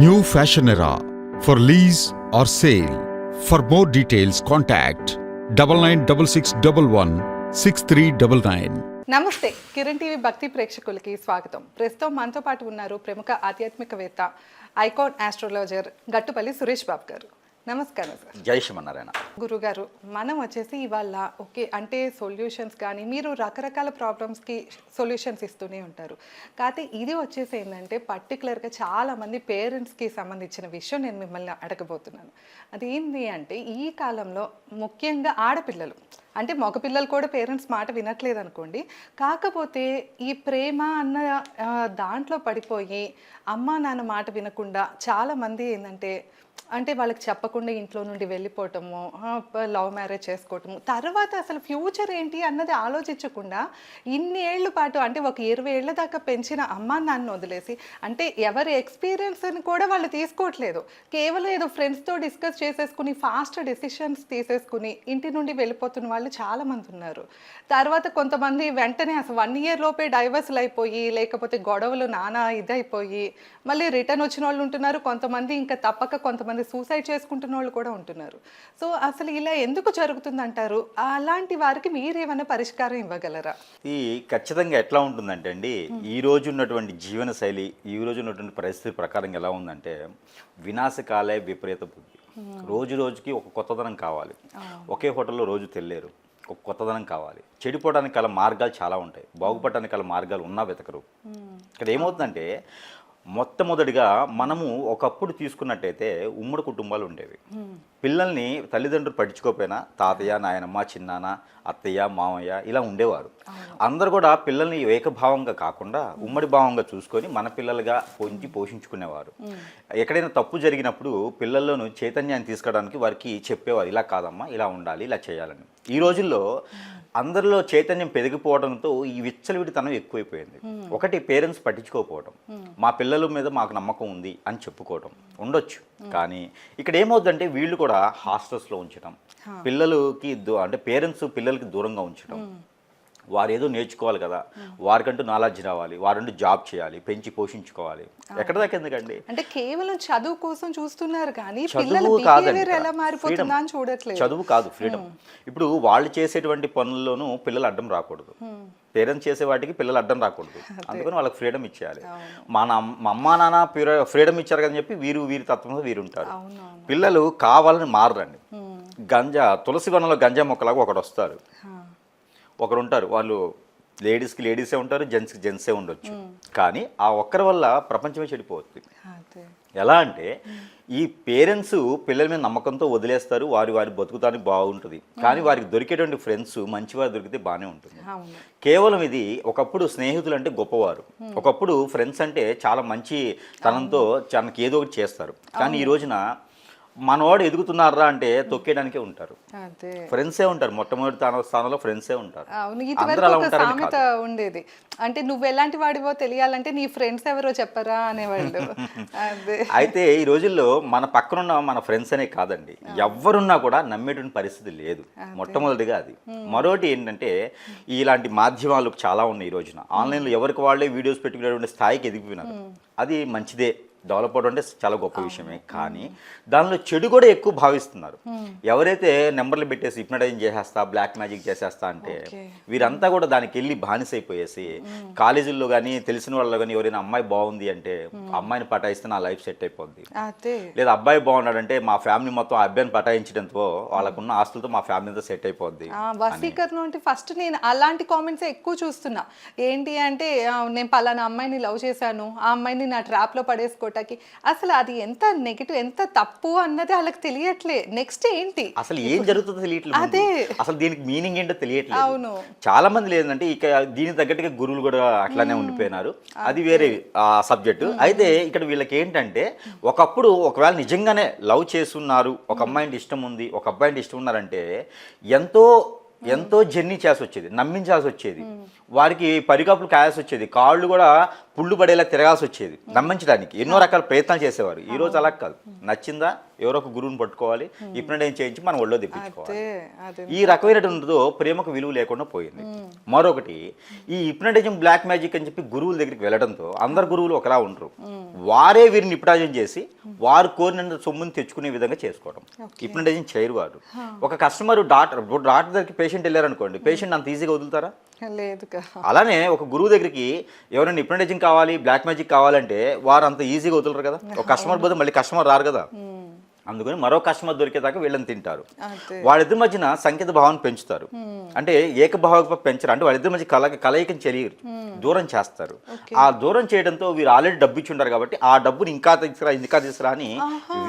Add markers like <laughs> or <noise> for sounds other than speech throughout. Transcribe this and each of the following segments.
New fashion era for lease or sale for more details contact double nine double six double one six three double nine నమస్తే Kiran TV భక్తి ప్రేక్షకులకి స్వాగతం. ప్రస్తుతం మనతో పాటు ఉన్నారు ప్రముఖ ఆధ్యాత్మికవేత్త ఐకాన్ ఆస్ట్రాలజర్ గట్టుపల్లి సురేష్ బాబు గారు. నమస్కారం సార్. జై శ్రీమన్నారాయణ. గురుగారు మనం వచ్చేసి ఇవాళ ఓకే అంటే సొల్యూషన్స్ కానీ మీరు రకరకాల ప్రాబ్లమ్స్కి సొల్యూషన్స్ ఇస్తూనే ఉంటారు. కాకపోతే ఇది వచ్చేసి ఏంటంటే పర్టికులర్గా చాలామంది పేరెంట్స్కి సంబంధించిన విషయం నేను మిమ్మల్ని అడగబోతున్నాను. అదేంటి అంటే ఈ కాలంలో ముఖ్యంగా ఆడపిల్లలు అంటే మగపిల్లలు కూడా పేరెంట్స్ మాట వినట్లేదు అనుకోండి కాకపోతే ఈ ప్రేమ అన్న దాంట్లో పడిపోయి అమ్మా నాన్న మాట వినకుండా చాలామంది ఏంటంటే అంటే వాళ్ళకి చెప్పకుండా ఇంట్లో నుండి వెళ్ళిపోవటము లవ్ మ్యారేజ్ చేసుకోవటము. తర్వాత అసలు ఫ్యూచర్ ఏంటి అన్నది ఆలోచించకుండా ఇన్ని ఏళ్ళ పాటు అంటే ఒక ఇరవై ఏళ్ళ దాకా పెంచిన అమ్మా నాన్న వదిలేసి అంటే ఎవరి ఎక్స్పీరియన్స్ని కూడా వాళ్ళు తీసుకోవట్లేదు. కేవలం ఏదో ఫ్రెండ్స్తో డిస్కస్ చేసేసుకుని ఫాస్ట్ డెసిషన్స్ తీసేసుకుని ఇంటి నుండి వెళ్ళిపోతున్న వాళ్ళు చాలామంది ఉన్నారు. తర్వాత కొంతమంది వెంటనే అసలు వన్ ఇయర్ లోపే డైవర్స్లు అయిపోయి లేకపోతే గొడవలు నానా ఇదైపోయి మళ్ళీ రిటర్న్ వచ్చిన వాళ్ళు ఉంటున్నారు. కొంతమంది ఇంకా తప్పక కొంతమంది సూసైడ్ చేసుకుంటున్న వాళ్ళు కూడా ఉంటున్నారు. సో అసలు ఇలా ఎందుకు జరుగుతుందంటారు? అలాంటి వారికి మీరేమైనా పరిష్కారం ఇవ్వగలరా? ఇది ఖచ్చితంగా ఎట్లా ఉంటుందంటే అండి ఈ రోజు ఉన్నటువంటి జీవన శైలి ఈ రోజు ఉన్నటువంటి పరిస్థితి ప్రకారం ఎలా ఉందంటే వినాశకాలే విపరీత బుద్ధి రోజు రోజుకి ఒక కొత్తదనం కావాలి. ఒకే హోటల్లో రోజు తెల్లేరు ఒక కొత్తదనం కావాలి. చెడిపోవడానికి గల మార్గాలు చాలా ఉంటాయి. బాగుపడడానికి గల మార్గాలు ఉన్నా వెతకరు. ఇక్కడ ఏమవుతుందంటే మొట్టమొదటిగా మనము ఒకప్పుడు తీసుకున్నట్టయితే ఉమ్మడి కుటుంబాలు ఉండేవి. పిల్లల్ని తల్లిదండ్రులు పట్టించుకోకపోయినా తాతయ్య నాయనమ్మ చిన్నాన్న అత్తయ్య మామయ్య ఇలా ఉండేవారు. అందరు కూడా పిల్లల్ని ఏకభావంగా కాకుండా ఉమ్మడి భావంగా చూసుకొని మన పిల్లలుగా పొంచి పోషించుకునేవారు. ఎక్కడైనా తప్పు జరిగినప్పుడు పిల్లల్లోనూ చైతన్యాన్ని తీసుకోవడానికి వారికి చెప్పేవారు ఇలా కాదమ్మా ఇలా ఉండాలి ఇలా చేయాలని. ఈ రోజుల్లో అందరిలో చైతన్యం పెరిగిపోవడంతో ఈ విచ్చలవిడితనం ఎక్కువైపోయింది. ఒకటి పేరెంట్స్ పట్టించుకోకపోవడం. మా పిల్లల మీద మాకు నమ్మకం ఉంది అని చెప్పుకోవడం. ఉండొచ్చు. కానీ ఇక్కడ ఏమవుతుందంటే వీళ్ళు కూడా హాస్టల్స్లో ఉంచడం. పిల్లలకి దూ- అంటే పేరెంట్స్ పిల్లలకి దూరంగా ఉంచడం. వారు ఏదో నేర్చుకోవాలి కదా. వారికంటూ నాలెడ్జ్ రావాలి. వారంటూ జాబ్ చేయాలి. పెంచి పోషించుకోవాలి. ఎక్కడ దాకా ఎందుకండి? అంటే కేవలం చదువు కోసం చూస్తున్నారు కానీ చదువు చూడట్లేదు. చదువు కాదు ఫ్రీడమ్. ఇప్పుడు వాళ్ళు చేసేటువంటి పనుల్లోనూ పిల్లలు అడ్డం రాకూడదు. పేరెంట్స్ చేసే వాటికి పిల్లలు అడ్డం రాకూడదు. అందుకని వాళ్ళకి ఫ్రీడమ్ ఇచ్చేయాలి. మన మా అమ్మా నాన్న ఫ్రీడమ్ ఇచ్చారు కదా చెప్పి వీరు వీరి తత్వంలో వీరు ఉంటారు. పిల్లలు కావాలని మారరండి. గంజా తులసి వనంలో గంజా మొక్కలాగా ఒకడు వస్తారు. ఒకరు ఉంటారు వాళ్ళు లేడీస్కి లేడీసే ఉంటారు జెంట్స్కి జెంట్సే ఉండొచ్చు. కానీ ఆ ఒక్కరి వల్ల ప్రపంచమే చెడిపోతుంది అదే. ఎలా అంటే ఈ పేరెంట్స్ పిల్లల మీద నమ్మకంతో వదిలేస్తారు వారి వారి బతుకుతానికి బాగుంటుంది. కానీ వారికి దొరికేటువంటి ఫ్రెండ్స్ మంచివారు దొరికితే బాగానే ఉంటుంది. కేవలం ఇది ఒకప్పుడు స్నేహితులు అంటే గొప్పవారు ఒకప్పుడు ఫ్రెండ్స్ అంటే చాలా మంచి తనంతో తనకి ఏదో ఒకటి చేస్తారు. కానీ ఈ రోజున మనవాడు ఎదుగుతున్నారా అంటే తొక్కేయడానికే ఉంటారు. ఫ్రెండ్సే ఉంటారు. మొట్టమొదటి స్థాన- స్థానంలో ఫ్రెండ్సే ఉంటారు. సామెత ఉండేది. అంటే నువ్వు ఎలాంటి వాడివో తెలియాలంటే నీ ఫ్రెండ్స్ ఎవరో చెప్పరా అనేవాళ్ళు. <laughs> అయితే ఈ రోజుల్లో మన పక్కనున్న మన ఫ్రెండ్స్ అనే కాదండి. ఎవరున్నా కూడా నమ్మేటువంటి పరిస్థితి లేదు. మొట్టమొదటిగా అది. మరొకటి ఏంటంటే ఇలాంటి మాధ్యమాలు చాలా ఉన్నాయి ఈ రోజున. ఆన్లైన్లో ఎవరికి వాళ్ళే వీడియోస్ పెట్టుకునేటువంటి స్థాయికి ఎదిగిపోయినారు. అది మంచిదే. డెవలప్ అవడం అంటే చాలా గొప్ప విషయమే. కానీ దానిలో చెడు కూడా ఎక్కువ భావిస్తున్నారు. ఎవరైతే నెంబర్లు పెట్టేసి హిప్నటైజ్ చేసేస్తా బ్లాక్ మ్యాజిక్ చేసేస్తా అంటే. వీరంతా కూడా దానికి వెళ్ళి బానిసైపోయేసి కాలేజీల్లో కానీ తెలిసిన వాళ్ళు కానీ ఎవరైనా అమ్మాయి బాగుంది అంటే అమ్మాయిని పటాయిస్తే నా లైఫ్ సెట్ అయిపోద్ది. లేదా అబ్బాయి బాగున్నాడంటే మా ఫ్యామిలీ మొత్తం ఆ అబ్బాయిని పటాయించడంతో వాళ్ళకున్న ఆస్తులతో మా ఫ్యామిలీ అంతా సెట్ అయిపోద్ది అంటే ఫస్ట్ నేను అలాంటి కామెంట్స్ ఎక్కువ చూస్తున్నా. ఏంటి అంటే నేను పలానా అమ్మాయిని లవ్ చేశాను ఆ అమ్మాయిని నా ట్రాప్లో పడేసుకోవటానికి అసలు అది ఎంత నెగిటివ్ ఎంత తప్పు అన్నది వాళ్ళకి తెలియట్లే. నెక్స్ట్ ఏంటి? అసలు ఏం జరుగుతుందో తెలియట్లేదు. అదే. అసలు దీనికి మీనింగ్ ఏంటో తెలియట్లేదు. అవును. చాలా మంది లేదంటే ఇక దీనికి తగ్గట్టుగా గురువులు కూడా అట్లానే ఉండిపోయినారు. అది వేరే ఆ సబ్జెక్ట్ అయితే ఇక్కడ వీళ్ళకి ఏంటంటే ఒకప్పుడు ఒకవేళ నిజంగానే లవ్ చేస్తున్నారు ఒక అమ్మాయి అంటే ఇష్టం ఉంది ఒక అబ్బాయి అంటే ఇష్టం ఉన్నారంటే ఎంతో ఎంతో జర్నీ చేసి వచ్చేది నమ్మించాల్సి వచ్చేది వారికి పరికప్పులు కాయాల్సి వచ్చేది కాళ్ళు కూడా పుళ్ళు పడేలా తిరగాల్సి వచ్చేది నమ్మించడానికి. ఎన్నో రకాల ప్రయత్నాలు చేసేవారు. ఈ రోజు అలా కాదు. నచ్చిందా? ఎవరో ఒక గురువుని పట్టుకోవాలి. ఇప్పుడు ఏం చేయించి మనం ఒళ్ళో తెప్పించుకోవాలి. ఈ రకమైనటువంటిదో ప్రేమకు విలువ లేకుండా పోయింది. మరొకటి ఈ హిప్నటిజం బ్లాక్ మ్యాజిక్ అని చెప్పి గురువుల దగ్గరికి వెళ్ళడంతో అందరు గురువులు ఒకలా ఉండరు. వారే వీరిని హిప్నాటిజం చేసి వారు కోరినంత సొమ్ముని తెచ్చుకునే విధంగా చేసుకోవడం. హిప్నటిజం చేయరు వారు. ఒక కస్టమర్ డాక్టర్ డాక్టర్ దగ్గరికి పేషెంట్ వెళ్ళారనుకోండి పేషెంట్ అంత ఈజీగా వదులుతారా? లేదుగా. అలానే ఒక గురువు దగ్గరికి ఎవరైనా హిప్నటిజం కావాలి బ్లాక్ మ్యాజిక్ కావాలంటే వారు అంత ఈజీగా వదలరు కదా. ఒక కస్టమర్ పోతే మళ్ళీ కస్టమర్ రారు కదా. అందుకని మరో కస్టమర్ దొరికేదాకా వీళ్ళని తింటారు. వాళ్ళిద్దరి మధ్యన సంకేత భావాన్ని పెంచుతారు. అంటే ఏకభావ పెంచరు. అంటే వాళ్ళిద్దరి మధ్య కల కలయికని తెలియరు దూరం చేస్తారు. ఆ దూరం చేయడంతో వీరు ఆల్రెడీ డబ్బు ఇచ్చి ఉంటారు కాబట్టి ఆ డబ్బుని ఇంకా తీసుకురా ఇంకా తీసుకురా అని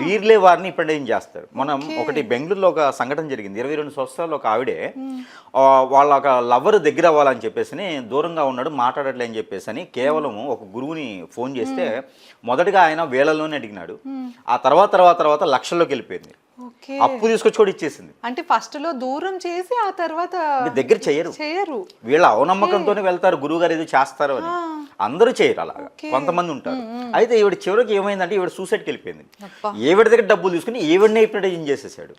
వీర్లే వారిని ఇప్పుడు ఏం చేస్తారు. మనం ఒకటి బెంగళూరులో ఒక సంఘటన జరిగింది. ఇరవై రెండు సంవత్సరాలు ఒక ఆవిడే వాళ్ళ ఒక లవర్ దగ్గర అవ్వాలని చెప్పేసి దూరంగా ఉన్నాడు మాట్లాడట్లే అని చెప్పేసి అని కేవలం ఒక గురువుని ఫోన్ చేస్తే మొదటగా ఆయన వేలలోనే అడిగినాడు. ఆ తర్వాత తర్వాత తర్వాత లక్షల్లోకి వెళ్ళిపోయింది. అప్పు తీసుకొచ్చి కూడా ఇచ్చేసింది. అంటే ఫస్ట్లో దూరం చేసి ఆ తర్వాత దగ్గర చేయరు. చేయరు. వీళ్ళ అవనమ్మకంతోనే వెళ్తారు. గురువు గారు ఏదో చేస్తారు అని. అందరూ చేయరు అలాగా. కొంతమంది ఉంటారు. అయితే ఈవిడ చివరికి ఏమైందంటే ఈవిడ సూసైడ్కి వెళ్ళిపోయింది. ఈవిడ దగ్గర డబ్బులు తీసుకుని ఈవిడనే హిప్నటైజింగ్ చేసేసాడు.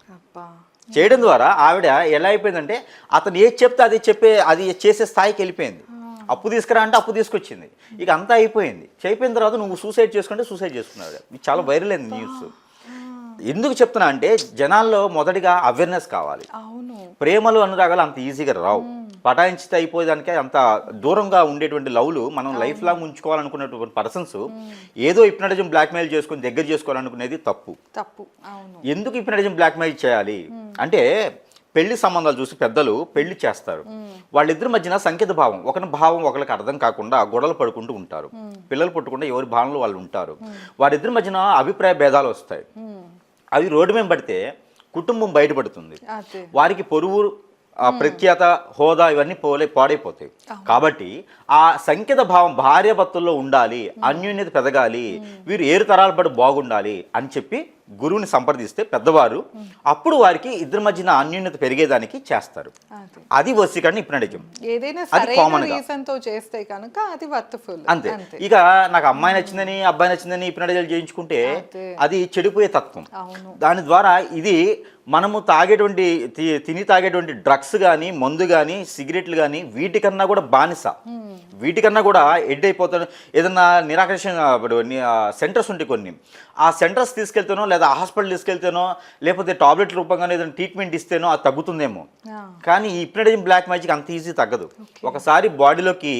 చేయడం ద్వారా ఆవిడ ఎలా అయిపోయిందంటే అతను ఏది చెప్తే అది చెప్పే అది చేసే స్థాయికి వెళ్ళిపోయింది. అప్పు తీసుకురా అంటే అప్పు తీసుకొచ్చింది. ఇక అంతా అయిపోయింది. అయిపోయిన తర్వాత నువ్వు సూసైడ్ చేసుకుంటే సూసైడ్ చేసుకున్నాడు చాలా వైరల్ అయింది న్యూస్ ఎందుకు చెప్తున్నా అంటే జనాల్లో మొదటిగా అవేర్నెస్ కావాలి. ప్రేమలు అనురాగాలు అంత ఈజీగా రావు. పటాయించితే అయిపోయేదానికే అంత దూరంగా ఉండేటువంటి లవ్లు మనం లైఫ్ లాంగ్ ఉంచుకోవాలనుకున్నటువంటి పర్సన్స్ ఏదో ఇప్నటిజం బ్లాక్మెయిల్ చేసుకుని దగ్గర చేసుకోవాలనుకునేది తప్పు. తప్పు. ఎందుకు ఇప్నటిజం బ్లాక్మెయిల్ చేయాలి? అంటే పెళ్ళి సంబంధాలు చూసి పెద్దలు పెళ్ళి చేస్తారు. వాళ్ళిద్దరి మధ్యన సంకేత భావం. ఒకరి భావం ఒకరికి అర్థం కాకుండా గొడవలు పడుకుంటూ ఉంటారు. పిల్లలు పుట్టకుండా ఎవరి భావనలు వాళ్ళు ఉంటారు. వారిద్దరి మధ్యన అభిప్రాయ భేదాలు వస్తాయి. అవి రోడ్డు మీద పడితే కుటుంబం బయటపడుతుంది. వారికి పొరుగు ఆ ప్రఖ్యాత హోదా ఇవన్నీ పోలే పాడైపోతాయి. కాబట్టి ఆ సంకేత భావం భార్య భర్తల్లో ఉండాలి అన్యోన్యత పెరగాలి వీరు ఏరు తరాల పాటు బాగుండాలి అని చెప్పి గురువుని సంప్రదిస్తే పెద్దవారు అప్పుడు వారికి ఇద్దరి మధ్యన అన్యోన్యత పెరిగేదానికి చేస్తారు. అదే. వసీకరణ ఇప్నడిజం ఏదైనా అది చేస్తే కనుక అది వర్త్ఫుల్ అంతే. ఇక నాకు అమ్మాయి నచ్చిందని అబ్బాయి నచ్చిందని ఇప్నడిజాలు చేయించుకుంటే అదే. చెడిపోయే తత్వం. దాని ద్వారా ఇది మనము తాగేటువంటి తిని తాగేటువంటి డ్రగ్స్ కానీ మందు కానీ సిగరెట్లు కానీ వీటికన్నా కూడా బానిస. వీటికన్నా కూడా ఎడ్ అయిపోతాడు ఏదన్నా నిరాకర్షణ సెంటర్స్ ఉంటాయి కొన్ని. ఆ సెంటర్స్ తీసుకెళ్తేనో లేదా హాస్పిటల్ తీసుకెళ్తేనో లేకపోతే టాబ్లెట్ రూపంగానో ఏదైనా ట్రీట్మెంట్ ఇస్తేనో అది తగ్గుతుందేమో. కానీ ఈ బ్లాక్ మ్యాజిక్ అంత ఈజీ తగ్గదు. ఒకసారి బాడీలోకి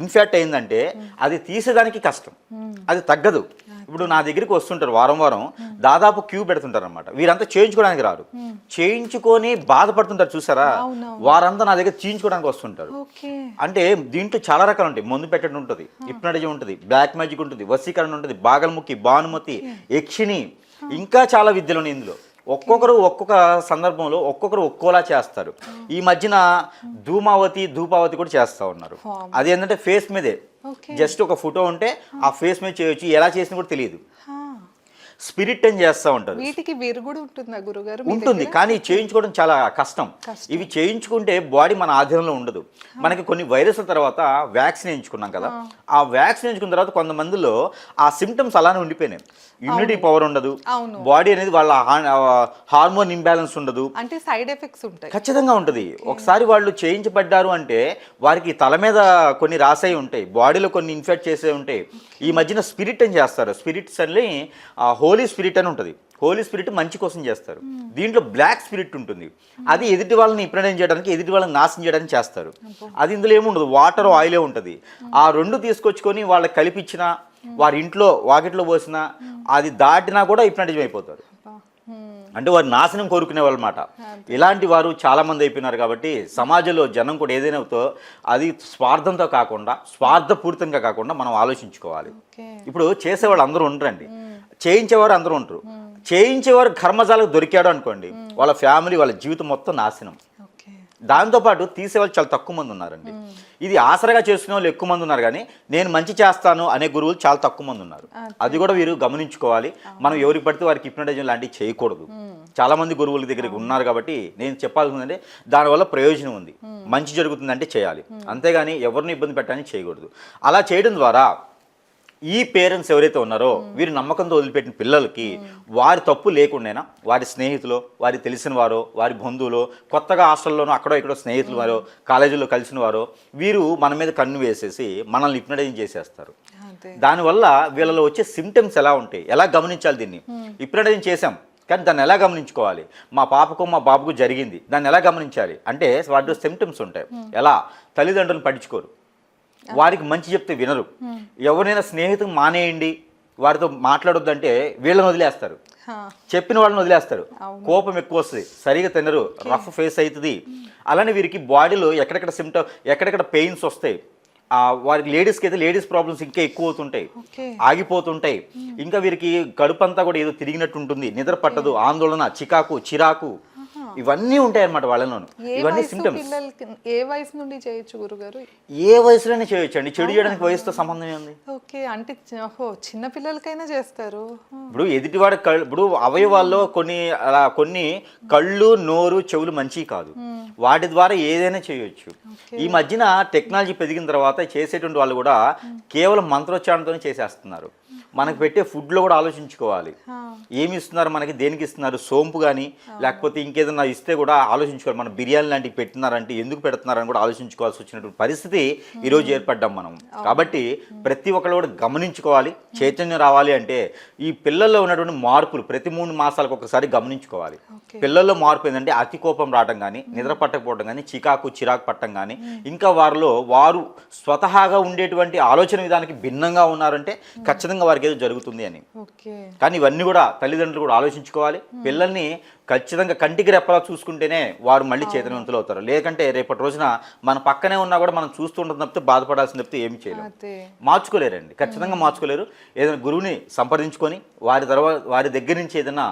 ఇన్ఫెక్ట్ అయిందంటే అది తీసేదానికి కష్టం. అది తగ్గదు. ఇప్పుడు నా దగ్గరికి వస్తుంటారు వారం వారం దాదాపు క్యూ పెడుతుంటారు అనమాట వీరంతా చేయించుకోవడానికి రారు. చేయించుకొని బాధపడుతుంటారు చూసారా. వారంతా నా దగ్గర చేయించుకోవడానికి వస్తుంటారు. అంటే దీంట్లో చాలా రకాలు ఉంటాయి. మందు పెట్టడం ఉంటుంది హిప్నటిజం ఉంటుంది బ్లాక్ మ్యాజిక్ ఉంటుంది వశీకరణ ఉంటుంది బాగల్ముఖి భానుమతి యక్షిణి ఇంకా చాలా విద్యలు ఉన్నాయి ఇందులో. ఒక్కొక్కరు ఒక్కొక్క సందర్భంలో ఒక్కొక్కరు ఒక్కోలా చేస్తారు. ఈ మధ్యన ధూమావతి ధూపావతి కూడా చేస్తూ ఉన్నారు. అది ఏంటంటే ఫేస్ మీదే. జస్ట్ ఒక ఫోటో ఉంటే ఆ ఫేస్ మీద చేయొచ్చు. ఎలా చేసినా కూడా తెలియదు. స్పిరిట్ అని చేస్తూ ఉంటారు వీటికి విరుగుడు ఉంటుందా గురుగారు ఉంటుంది? కానీ చేయించుకోవడం చాలా కష్టం. ఇవి చేయించుకుంటే బాడీ మన ఆధీనంలో ఉండదు. మనకి కొన్ని వైరస్ల తర్వాత వ్యాక్సిన్ వేయించుకున్నాం కదా. ఆ వ్యాక్సిన్ వేయించుకున్న తర్వాత కొంతమందిలో ఆ సిమ్టమ్స్ అలానే ఉండిపోయినాయి. ఇమ్యూనిటీ పవర్ ఉండదు. బాడీ అనేది వాళ్ళ హార్మోన్ ఇంబ్యాలెన్స్ ఉండదు. అంటే సైడ్ ఎఫెక్ట్స్ ఉంటాయి. ఖచ్చితంగా ఉంటుంది. ఒకసారి వాళ్ళు చేయించబడ్డారు అంటే వారికి తల మీద కొన్ని రాసై ఉంటాయి. బాడీలో కొన్ని ఇన్ఫెక్ట్ చేసే ఉంటాయి. ఈ మధ్యన స్పిరిట్ అని చేస్తారు? స్పిరిట్స్ అని హోలీ స్పిరిట్ అని ఉంటుంది. హోలీ స్పిరిట్ మంచి కోసం చేస్తారు. దీంట్లో బ్లాక్ స్పిరిట్ ఉంటుంది. అది ఎదుటి వాళ్ళని ఇంప్రూవ్ చేయడానికి ఎదుటి వాళ్ళని నాశనం చేయడానికి చేస్తారు. అది ఇందులో ఏముండదు. వాటర్ ఆయిలే ఉంటుంది. ఆ రెండు తీసుకొచ్చుకొని వాళ్ళకి కలిపించిన వారి ఇంట్లో వాకిట్లో పోసినా అది దాటినా కూడా ఇప్నటిజం అయిపోతారు. అంటే వారు నాశనం కోరుకునే వాళ్ళమాట ఇలాంటి వారు చాలా మంది అయిపోయినారు కాబట్టి సమాజంలో జనం కూడా ఏదైనా అది స్వార్థంతో కాకుండా స్వార్థపూరితంగా కాకుండా మనం ఆలోచించుకోవాలి. ఇప్పుడు చేసేవాళ్ళు అందరూ ఉండరండి. చేయించేవారు అందరూ ఉంటారు. చేయించేవారు కర్మజాలకు దొరికాడు అనుకోండి వాళ్ళ ఫ్యామిలీ వాళ్ళ జీవితం మొత్తం నాశనం. దాంతోపాటు తీసే వాళ్ళు చాలా తక్కువ మంది ఉన్నారండి. ఇది ఆసరగా చేసుకునే వాళ్ళు ఎక్కువ మంది ఉన్నారు కానీ నేను మంచి చేస్తాను అనే గురువులు చాలా తక్కువ మంది ఉన్నారు. అది కూడా వీరు గమనించుకోవాలి. మనం ఎవరికి పడితే వారికి హిప్నటైజం లాంటివి చేయకూడదు. చాలా మంది గురువుల దగ్గరికి ఉన్నారు కాబట్టి నేను చెప్పాల్సిందంటే దానివల్ల ప్రయోజనం ఉంది. మంచి జరుగుతుందంటే చేయాలి. అంతేగాని ఎవరిని ఇబ్బంది పెట్టడానికి చేయకూడదు. అలా చేయడం ద్వారా ఈ పేరెంట్స్ ఎవరైతే ఉన్నారో వీరు నమ్మకంతో వదిలిపెట్టిన పిల్లలకి వారి తప్పు లేకుండానా? వారి స్నేహితులు వారి తెలిసిన వారో వారి బంధువులు కొత్తగా హాస్టల్లోనో అక్కడో ఇక్కడో స్నేహితులు వారో కాలేజీలో కలిసిన వారో వీరు మన మీద కన్ను వేసేసి మనల్ని హిప్నటైజ్ చేసేస్తారు. దానివల్ల వీళ్ళలో వచ్చే సిమ్టమ్స్ ఎలా ఉంటాయి? ఎలా గమనించాలి దీన్ని? హిప్నటైజ్ చేసాం కానీ దాన్ని ఎలా గమనించుకోవాలి? మా పాపకు మా బాబుకు జరిగింది దాన్ని ఎలా గమనించాలి? అంటే వాటిలో సిమ్టమ్స్ ఉంటాయి. ఎలా? తల్లిదండ్రులను పట్టించుకోరు. వారికి మంచి చెప్తే వినరు. ఎవరైనా స్నేహితులు మానేయండి వారితో మాట్లాడొద్దంటే వీళ్ళని వదిలేస్తారు. చెప్పిన వాళ్ళని వదిలేస్తారు. కోపం ఎక్కువ వస్తుంది. సరిగా తినరు. రఫ్ ఫేస్ అవుతుంది అలానే వీరికి బాడీలో ఎక్కడెక్కడ సిమ్టమ్ ఎక్కడెక్కడ పెయిన్స్ వస్తాయి వారికి లేడీస్కి అయితే లేడీస్ ప్రాబ్లమ్స్ ఇంకా ఎక్కువ అవుతుంటాయి. ఆగిపోతుంటాయి. ఇంకా వీరికి కడుపు అంతా కూడా ఏదో తిరిగినట్టు ఉంటుంది నిద్ర పట్టదు. ఆందోళన చికాకు చిరాకు. ఇవన్నీ ఉంటాయి అన్నమాట వాళ్ళలోను ఇవన్నీ సిమ్టమ్స్ పిల్లలకి ఏ వయసు నుండి చేయొచ్చు గురుగారు? ఏ వయసులోనే చేయొచ్చు అండి చెడు చేయడానికి వయసుతో సంబంధం ఉంది ఓకే అంటే చిన్న పిల్లలకైనా చేస్తారు. ఇప్పుడు ఎదుటివాడి కళ్ళు ఇప్పుడు అవయవాల్లో కొన్ని అలా కొన్ని కళ్ళు నోరు చెవులు మంచివి కాదు. వాటి ద్వారా ఏదైనా చేయొచ్చు. ఈ మధ్యన టెక్నాలజీ పెరిగిన తర్వాత చేసేటువంటి వాళ్ళు కూడా కేవలం మంత్రోచ్చారణతోనే చేసేస్తున్నారు. మనకు పెట్టే ఫుడ్లో కూడా ఆలోచించుకోవాలి. ఏమి ఇస్తున్నారు మనకి దేనికి ఇస్తున్నారు సోంపు కానీ లేకపోతే ఇంకేదన్నా ఇస్తే కూడా ఆలోచించుకోవాలి. మన బిర్యానీ లాంటివి పెట్టినారంటే ఎందుకు పెడుతున్నారని కూడా ఆలోచించుకోవాల్సి వచ్చినటువంటి పరిస్థితి ఈరోజు ఏర్పడ్డాం మనం. కాబట్టి ప్రతి ఒక్కరు కూడా గమనించుకోవాలి చైతన్యం రావాలి అంటే ఈ పిల్లల్లో ఉన్నటువంటి మార్పులు ప్రతి మూడు మాసాలకు ఒకసారి గమనించుకోవాలి. పిల్లల్లో మార్పు ఏంటంటే అతి కోపం రావడం కానీ నిద్ర పట్టకపోవడం కానీ చికాకు చిరాకు పట్టడం కానీ ఇంకా వారిలో వారు స్వతహాగా ఉండేటువంటి ఆలోచన విధానానికి భిన్నంగా ఉన్నారంటే ఖచ్చితంగా వారికి ఏదో జరుగుతుంది అని. కానీ ఇవన్నీ కూడా తల్లిదండ్రులు కూడా ఆలోచించుకోవాలి. పిల్లల్ని ఖచ్చితంగా కంటికి రెప్పలా చూసుకుంటేనే వారు మళ్ళీ చైతన్యవంతులు అవుతారు. లేకంటే రేపటి రోజున మన పక్కనే ఉన్నా కూడా మనం చూస్తూ ఉంటుంది తప్పితే బాధపడాల్సిన తప్పితే ఏమి చేయలేము మార్చుకోలేరండి. ఖచ్చితంగా మార్చుకోలేరు. ఏదైనా గురువుని సంప్రదించుకొని వారి తర్వాత వారి దగ్గర నుంచి ఏదైనా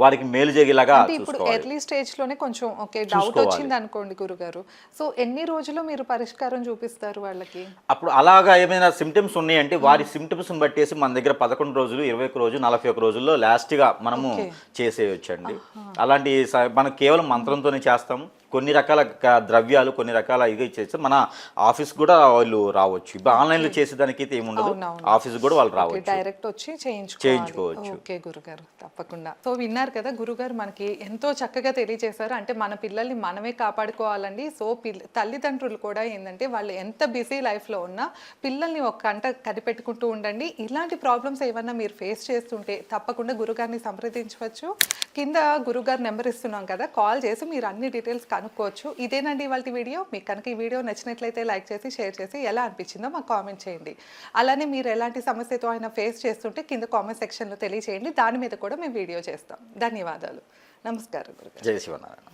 వారికి మేలు జరిగేలాగా ఇప్పుడు ఎర్లీ స్టేజ్లోనే కొంచెం ఓకే డౌట్ వచ్చింది అనుకోండి గురుగారు. సో ఎన్ని రోజులు మీరు పరిష్కారం చూపిస్తారు వాళ్ళకి? అప్పుడు అలాగా ఏమైనా సిమ్టమ్స్ ఉన్నాయంటే వారి సిమ్టమ్స్ బట్టేసి మన దగ్గర పదకొండు రోజులు ఇరవై ఒక రోజు నలభై ఒక రోజుల్లో లాస్ట్గా మనము చేసేయొచ్చండి. అలాంటి మనం కేవలం మంత్రంతోనే చేస్తాము. కొన్ని రకాల ద్రవ్యాలు కొన్ని రకాల ఇది చేస్తే మన ఆఫీస్ కూడా వాళ్ళు రావచ్చు. ఇప్పుడు ఆన్లైన్లో చేసేదానికైతే ఏముండదు. అవునవును. ఆఫీస్ కూడా వాళ్ళు రావచ్చు. డైరెక్ట్ వచ్చి చేయించుకోవచ్చు. ఓకే గురుగారు తప్పకుండా. సో విన్నారు కదా గురుగారు మనకి ఎంతో చక్కగా తెలియజేశారు. అంటే మన పిల్లల్ని మనమే కాపాడుకోవాలండి. సో పిల్ల తల్లిదండ్రులు కూడా ఏంటంటే వాళ్ళు ఎంత బిజీ లైఫ్లో ఉన్నా పిల్లల్ని ఒక కంట కనిపెట్టుకుంటూ ఉండండి. ఇలాంటి ప్రాబ్లమ్స్ ఏమన్నా మీరు ఫేస్ చేస్తుంటే తప్పకుండా గురుగారిని సంప్రదించవచ్చు. కింద గురుగారు నెంబర్ ఇస్తున్నాం కదా కాల్ చేసి మీరు అన్ని డీటెయిల్స్ కనుక్కోవచ్చు. ఇదేనండి ఇవాళ వీడియో. మీకు కనుక ఈ వీడియో నచ్చినట్లయితే లైక్ చేసి షేర్ చేసి ఎలా అనిపించిందో మాకు కామెంట్ చేయండి. అలానే మీరు ఎలాంటి సమస్యతో అయినా ఫేస్ చేస్తుంటే కింద కామెంట్ సెక్షన్లో తెలియజేయండి దాని మీద కూడా మేము వీడియో చేస్తాం. ధన్యవాదాలు. నమస్కారం గురు జయ శివనారాయణ